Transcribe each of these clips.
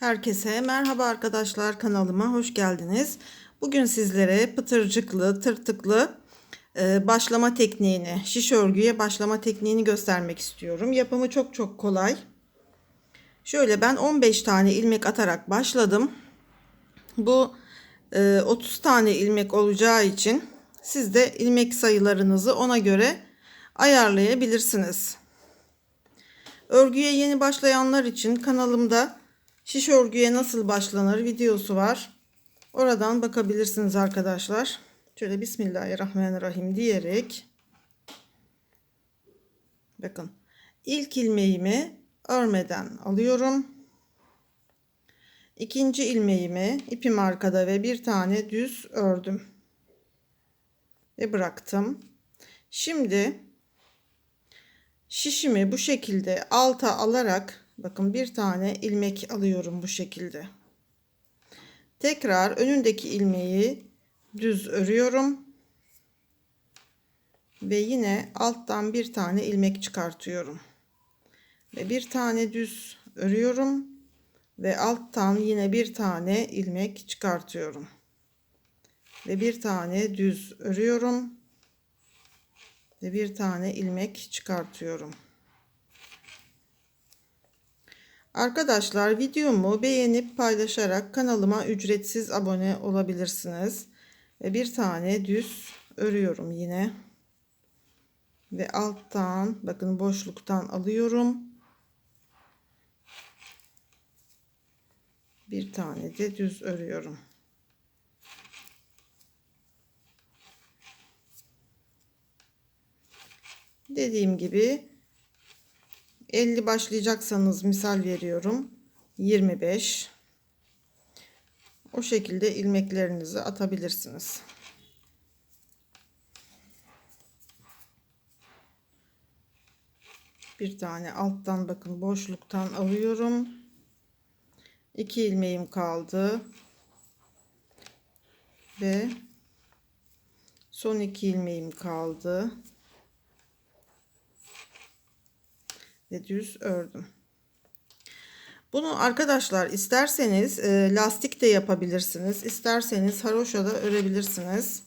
Herkese merhaba arkadaşlar kanalıma hoş geldiniz. Bugün sizlere pıtırcıklı, tırtıklı e, başlama tekniğini, şiş örgüye başlama tekniğini göstermek istiyorum. Yapımı çok çok kolay. Şöyle ben 15 tane ilmek atarak başladım. Bu e, 30 tane ilmek olacağı için siz de ilmek sayılarınızı ona göre ayarlayabilirsiniz. Örgüye yeni başlayanlar için kanalımda şiş örgüye nasıl başlanır videosu var. Oradan bakabilirsiniz arkadaşlar. Şöyle Bismillahirrahmanirrahim diyerek bakın ilk ilmeğimi örmeden alıyorum. İkinci ilmeğimi ipim arkada ve bir tane düz ördüm. Ve bıraktım. Şimdi şişimi bu şekilde alta alarak bakın bir tane ilmek alıyorum bu şekilde. Tekrar önündeki ilmeği düz örüyorum. Ve yine alttan bir tane ilmek çıkartıyorum. Ve bir tane düz örüyorum ve alttan yine bir tane ilmek çıkartıyorum. Ve bir tane düz örüyorum ve bir tane ilmek çıkartıyorum. Arkadaşlar videomu beğenip paylaşarak kanalıma ücretsiz abone olabilirsiniz. Bir tane düz örüyorum yine. Ve alttan bakın boşluktan alıyorum. Bir tane de düz örüyorum. Dediğim gibi 50 başlayacaksanız misal veriyorum 25 o şekilde ilmeklerinizi atabilirsiniz. Bir tane alttan bakın boşluktan alıyorum. 2 ilmeğim kaldı. Ve son iki ilmeğim kaldı. Ve düz ördüm. Bunu arkadaşlar isterseniz e, lastik de yapabilirsiniz. İsterseniz haroşa da örebilirsiniz.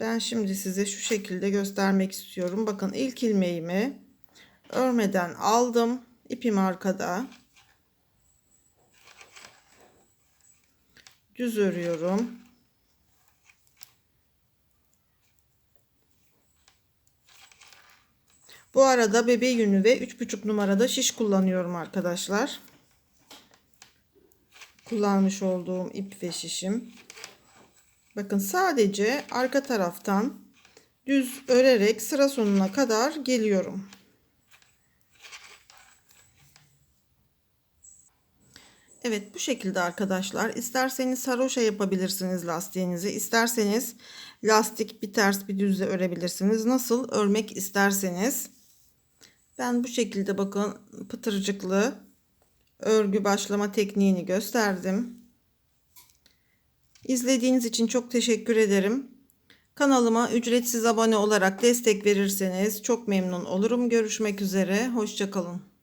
Ben şimdi size şu şekilde göstermek istiyorum. Bakın ilk ilmeğimi örmeden aldım. İpim arkada. Düz örüyorum. Bu arada bebe yünü ve 3,5 numarada şiş kullanıyorum arkadaşlar. Kullanmış olduğum ip ve şişim. Bakın sadece arka taraftan düz örerek sıra sonuna kadar geliyorum. Evet bu şekilde arkadaşlar. İsterseniz haroşa yapabilirsiniz lastiğinizi. İsterseniz lastik bir ters bir düzle örebilirsiniz. Nasıl örmek isterseniz. Ben bu şekilde bakın pıtırcıklı örgü başlama tekniğini gösterdim. İzlediğiniz için çok teşekkür ederim. Kanalıma ücretsiz abone olarak destek verirseniz çok memnun olurum. Görüşmek üzere. Hoşçakalın.